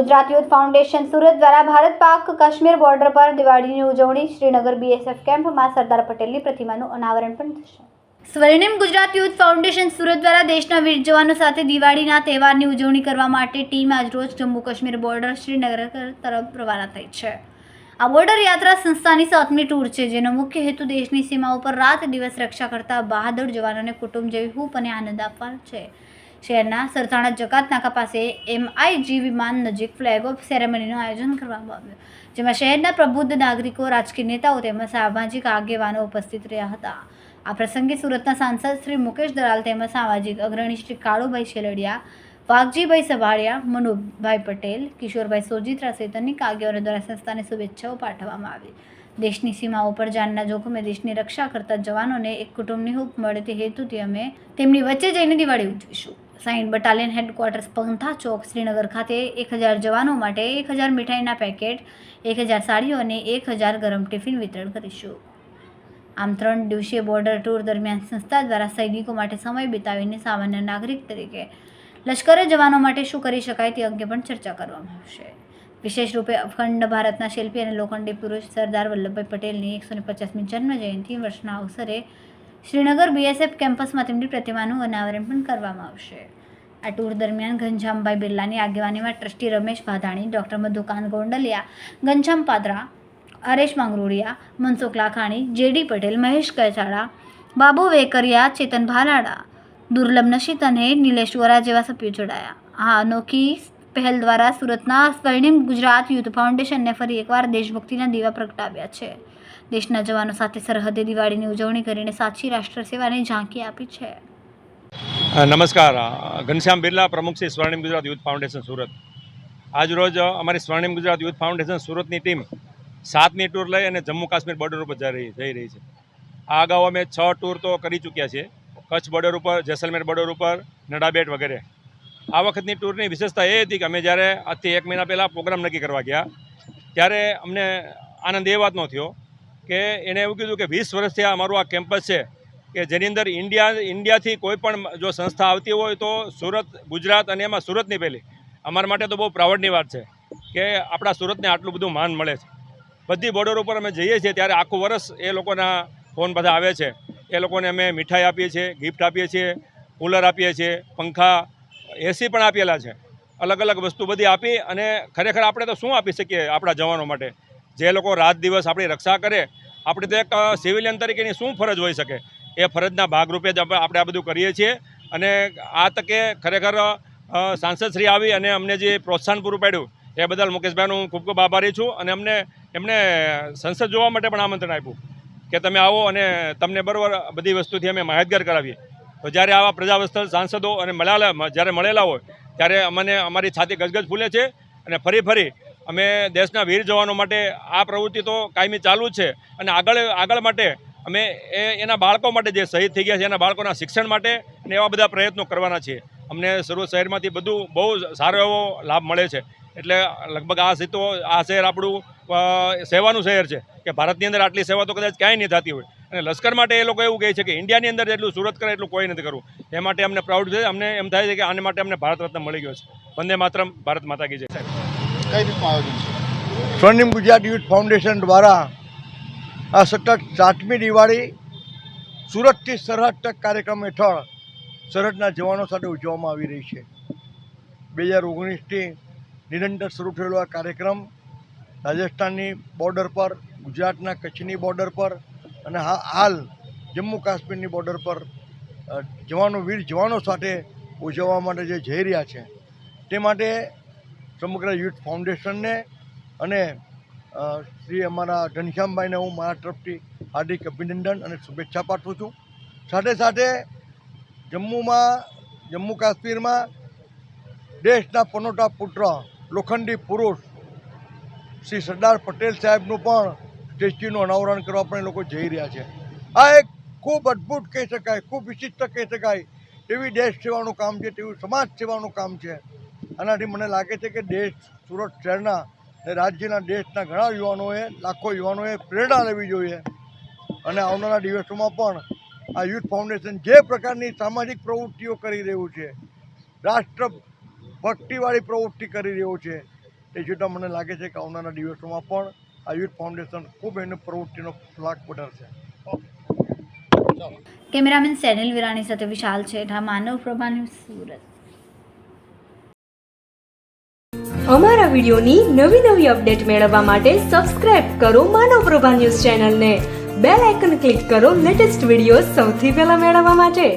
Gujarat youth foundation Surat દ્વારા ભારત પાક Kashmir border પર દિવાળીની ઉજવણી શ્રીનગર બીએસએફ કેમ્પમાં સરદાર પટેલની પ્રતિમાનું અનાવરણ પણ થશે. સ્વર્ણિમ ગુજરાત યુથ ફાઉન્ડેશન સુરત દ્વારા દેશના વીર જવાનો સાથે દિવાળીના તહેવારની ઉજવણી કરવા માટે ટીમ આજરોજ જમ્મુ કાશ્મીર બોર્ડર શ્રીનગર તરફ રવાના થઈ છે. આ બોર્ડર યાત્રા સંસ્થાની સાતમી ટૂર છે, જેનો મુખ્ય હેતુ દેશની સીમા ઉપર રાત દિવસ રક્ષા કરતા બહાદુર જવાનોને કુટુંબ જેવી હૂપ અને આનંદ આપવા છે. શહેરના સરથાણા જકાત નાકા પાસે એમઆઈજી વિમાન નજીક ફ્લેગ ઓફ સેરેમનીનું આયોજન કરવામાં આવ્યું, જેમાં શહેરના પ્રબુદ્ધ નાગરિકો, રાજકીય નેતાઓ તેમજ સામાજિક આગેવાનો ઉપસ્થિત રહ્યા હતા. આ પ્રસંગે સુરતના સાંસદ શ્રી મુકેશ દલાલ તેમજ સામાજિક અગ્રણી શ્રી કાળુભાઈ શેલડિયા વાઘજીભાઈ સભાડિયા મનુભાઈ પટેલ, કિશોરભાઈ સોજીત્રા સહિત અનેક આગેવાનો દ્વારા સંસ્થાને શુભેચ્છાઓ પાઠવવામાં આવી. દેશની સીમાઓ પર જાનના જોખમે દેશની રક્ષા કરતા જવાનોને એક કુટુંબની હૂંફ મળે તે હેતુથી અમે તેમની વચ્ચે જઈને દિવાળી ઉજવીશું. સાઈન બટાલિયન હેડક્વાર્ટર્સ પંથા ચોક, શ્રીનગર ખાતે એક હજાર જવાનો માટે એક હજાર મીઠાઈના પેકેટ, એક હજાર સાડીઓ અને એક હજાર ગરમ ટિફિન વિતરણ કરીશું. આમ ત્રણ દિવસીય બોર્ડર ટૂર દરમિયાન સંસ્થા દ્વારા સૈનિકો માટે સમય વિતાવીને સામાન્ય નાગરિક તરીકે લશ્કરે જવાનો માટે શું કરી શકાય તે અંગે પણ ચર્ચા કરવામાં આવશે. વિશેષ રૂપે અખંડ ભારતના શિલ્પી અને લોખંડી પુરુષ સરદાર વલ્લભભાઈ પટેલની એકસો ને પચાસમી જન્મ જયંતિ વર્ષના અવસરે શ્રીનગર બીએસએફ કેમ્પસમાં તેમની પ્રતિમાનું અનાવરણ પણ કરવામાં આવશે. આ ટૂર દરમિયાન ઘનશ્યામભાઈ બિરલાની આગેવાનીમાં trustee Ramesh Bhadhani, doctor Madhukant Gondaliya, Ghanshyam Padra, Haresh Mangrodiya, Mansukh Lakhani JD Patel, Mahesh Kachada Babu Vekariya, Chetan Bhalada Durlabh Nashit અને નિલેશ વોરા જેવા સભ્યો જોડાયા. આ અનોખી પહેલ દ્વારા સુરતના સ્વર્ણિમ ગુજરાત યુથ ફાઉન્ડેશનને ફરી એકવાર દેશભક્તિના દીવા પ્રગટાવ્યા છે. દેશના જવાનો સાથે સરહદે દિવાળીની ઉજવણી કરીને સાચી રાષ્ટ્ર સેવાની ઝાંકી આપી છે. નમસ્કાર. ઘનશ્યામ બિરલા પ્રમુખ શ્રી સ્વર્ણિમ ગુજરાત યુથ ફાઉન્ડેશન સુરત. આજ રોજ અ, અમારી સ્વર્ણિમ ગુજરાત યુથ ફાઉન્ડેશન સુરતની ટીમ સાતમી ટૂર લઈ અને જમ્મુ કાશ્મીર બોર્ડર ઉપર જઈ રહી જઈ રહી છે. આ અગાઉ અમે છ ટૂર તો કરી ચૂક્યા છીએ. કચ્છ બોર્ડર ઉપર, જેસલમેર બોર્ડર ઉપર, નડાબેટ વગેરે. આ વખતની ટૂરની વિશેષતા એ હતી કે અમે જ્યારે આજથી એક મહિના પહેલાં પ્રોગ્રામ નક્કી કરવા ગયા, ત્યારે અમને આનંદ એ વાતનો થયો કે એણે એવું કીધું કે વીસ વર્ષથી આ અમારું આ કેમ્પસ છે કે જેની અંદર ઇન્ડિયા ઇન્ડિયાથી કોઈ પણ જો સંસ્થા આવતી હોય તો સુરત, ગુજરાત અને એમાં સુરતની પહેલી. અમારા માટે તો બહુ પ્રાઉડની વાત છે કે આપણા સુરતને આટલું બધું માન મળે છે. બધી બોર્ડર ઉપર અમે જઈએ છીએ ત્યારે આખું વર્ષ એ લોકોના ફોન બધા આવે છે. એ લોકોને અમે મીઠાઈ આપીએ છીએ ગિફ્ટ આપીએ છીએ કૂલર આપીએ છીએ, પંખા એસી પણ આપેલા છે. અલગ અલગ વસ્તુ બધી આપી અને ખરેખર આપણે તો શું આપી શકીએ આપણા જવાનો માટે? જે લોકો રાત દિવસ આપણી રક્ષા કરે, આપણે તો એક સિવિલિયન તરીકેની શું ફરજ હોઈ શકે? એ ફરજના ભાગરૂપે જ આપણે આ બધું કરીએ છીએ અને આ તકે ખરેખર સાંસદશ્રી સાંસદ શ્રી આવી અને અમને જે પ્રોત્સાહન પૂરું પાડ્યું, એ બદલ મુકેશભાઈનું ખૂબ ખૂબ આભારી છું અને અમને, એમને સંસદ જોવા માટે પણ આમંત્રણ આપ્યું. કે તમે આવો અને તમને બરાબર બધી વસ્તુથી અમે માહિતગાર કરાવીએ. તો જ્યારે આવા પ્રજાવસ્થળ સાંસદો અને મળેલા જ્યારે મળેલા હોય, ત્યારે અમને અમારી છાતી ગજગજ ફૂલે છે અને ફરી ફરી અમે દેશના વીર જવાનો માટે આ પ્રવૃત્તિ તો કાયમી ચાલુ છે અને આગળ આગળ માટે અમે એ એના બાળકો માટે જે શહીદ થઈ ગયા છે, એના બાળકોના શિક્ષણ માટે અને એવા બધા પ્રયત્નો કરવાના છીએ. અમને સર્વ શહેરમાંથી બધું બહુ સારો એવો લાભ મળે છે. એટલે લગભગ આ સીતો આ શહેર આપણું સેવાનું શહેર છે કે ભારતની અંદર આટલી સેવા તો કદાચ ક્યાંય નહીં થતી હોય. અને લશ્કર માટે એ લોકો એવું કહે છે કે ઇન્ડિયાની અંદર જેટલું સુરત કરે એટલું કોઈ નથી કરવું. એ માટે અમને પ્રાઉડ છે. અમને એમ થાય છે કે આને માટે અમને ભારત રત્ન મળી ગયો છે. વંદે માતરમ ભારત માતા કી જય. સાહેબ કઈ રીતમાં આયોજન છે? સ્વર્ણિમ ગુજરાત યુથ ફાઉન્ડેશન દ્વારા આ સતત સાતમી દિવાળી સુરતથી સરહદ તક કાર્યક્રમ હેઠળ સરહદના જવાનો સાથે ઉજવવામાં આવી રહી છે. બે હજાર ઓગણીસથી નિરંતર શરૂ થયેલો આ કાર્યક્રમ રાજસ્થાનની બોર્ડર પર, ગુજરાતના કચ્છની બોર્ડર પર અને હાલ જમ્મુ કાશ્મીરની બોર્ડર પર જવાનો, વીર જવાનો સાથે ઉજવવા માટે જે જઈ રહ્યા છે, તે માટે સમગ્ર યુથ ફાઉન્ડેશનને અને શ્રી અમારા ઘનશ્યામભાઈને હું મારા તરફથી હાર્દિક અભિનંદન અને શુભેચ્છા પાઠવું છું. સાથે સાથે જમ્મુમાં, જમ્મુ કાશ્મીરમાં દેશના પનોટા પુત્ર લોખંડી પુરુષ શ્રી સરદાર પટેલ સાહેબનું પણ સ્ટેચ્યુનું અનાવરણ કરવા પણ એ લોકો જઈ રહ્યા છે. આ એક ખૂબ અદ્ભુત કહી શકાય, ખૂબ વિશિષ્ટ કહી શકાય એવી દેશ સેવાનું કામ છે, તેવું સમાજ સેવાનું કામ છે. આનાથી મને લાગે છે કે દેશ સુરત શહેરના અને રાજ્યના દેશના ઘણા યુવાનોએ, લાખો યુવાનોએ પ્રેરણા લેવી જોઈએ. અને આવનારા દિવસોમાં પણ આ યુથ ફાઉન્ડેશન જે પ્રકારની સામાજિક પ્રવૃત્તિઓ કરી રહ્યું છે, રાષ્ટ્ર ભક્તિવાળી પ્રવૃત્તિ કરી રહ્યું છે. તે જોતાં મને લાગે છે કે આવનારા દિવસોમાં પણ આ યુથ ફાઉન્ડેશન ખૂબ એની પ્રવૃત્તિનો લાગ વધારશે. કેમેરામેન સેનિલ વિરાણી સાથે વિશાલ છેઠા માનવ પ્રભા સુરત. અમારા વિડીયોની નવી નવી અપડેટ મેળવવા માટે સબસ્ક્રાઇબ કરો માનવ પ્રભા ન્યૂઝ ચેનલને. બેલ આઇકન ક્લિક કરો લેટેસ્ટ વીડિયો સૌથી પહેલા મેળવવા માટે.